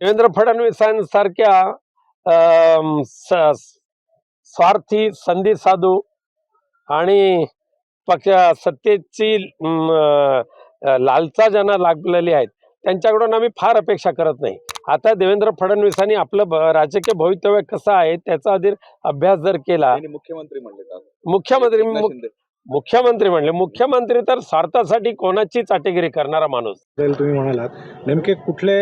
देवेंद्र फडणवीसांसारख्या स्वार्थी संधी साधू आणि पक्ष सत्तेची लालचा ज्यांना लागलेली आहेत त्यांच्याकडून आम्ही फार अपेक्षा करत नाही आता देवेंद्र फडणवीसांनी आपलं ब- राजकीय भवितव्य कसं आहे त्याचा आधी अभ्यास जर केला मुख्यमंत्री म्हणले? मुख्यमंत्री. मुख्यमंत्री म्हणले मुख्यमंत्री तर स्वार्थासाठी कोणाची चाटेगिरी करणारा माणूस. तुम्ही म्हणालात. नेमके कुठले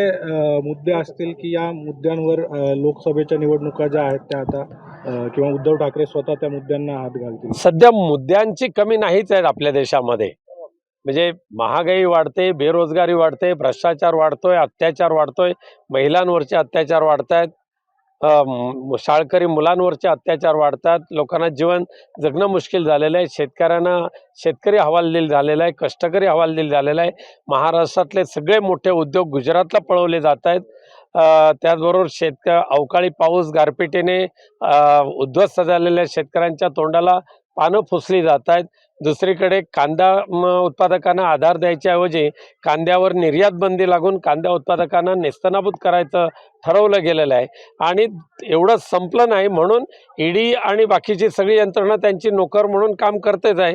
मुद्दे असतील की या मुद्द्यांवर लोकसभेच्या निवडणुका ज्या आहेत त्या आता किंवा उद्धव ठाकरे स्वतः त्या मुद्द्यांना हात घालतील? सध्या मुद्द्यांची कमी नाहीच आहे आपल्या देशामध्ये. म्हणजे महागाई वाढते बेरोजगारी वाढते भ्रष्टाचार वाढतोय अत्याचार वाढतोय महिलांवरचे अत्याचार वाढत आहेत शाळकरी मुलांवरचे अत्याचार वाढतात. लोकांना जीवन जगणं मुश्किल झालेलं आहे. शेतकऱ्यांना शेतकरी हवालदिल झालेला आहे. कष्टकरी हवालदिल झालेला आहे. महाराष्ट्रातले सगळे मोठे उद्योग गुजरातला पळवले जात आहेत. त्याचबरोबर शेतक अवकाळी पाऊस गारपिटीने उद्ध्वस्त झालेल्या शेतकऱ्यांच्या तोंडाला पानं फुसली जात आहेत दुसरीकडे कांदा उत्पादकांना आधार द्यायच्याऐवजी कांद्यावर निर्यात बंदी लागून कांदा उत्पादकांना नेस्तनाबूत करायचं ठरवलं गेलेलं आहे. आणि एवढं संपलं नाही म्हणून ईडी आणि बाकीची सगळी यंत्रणा त्यांची नोकर म्हणून काम करतेच आहे.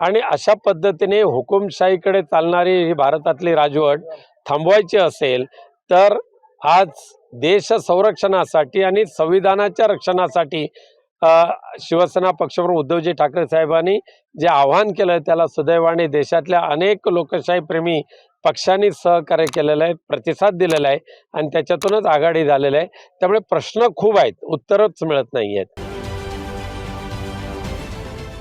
आणि अशा पद्धतीने हुकुमशाहीकडे चालणारी ही भारतातली राजवट थांबवायची असेल तर आज देश संरक्षणासाठी आणि संविधानाच्या रक्षणासाठी शिवसेना पक्षप्रमुख उद्धवजी ठाकरे साहेबांनी जे आव्हान केलं त्याला सुदैवाने देशातल्या अनेक लोकशाही प्रेमी पक्षांनी सहकार्य केलेलं आहे प्रतिसाद दिलेला आहे आणि त्याच्यातूनच आघाडी झालेलं आहे. त्यामुळे प्रश्न खूप आहेत उत्तरच मिळत नाही आहेत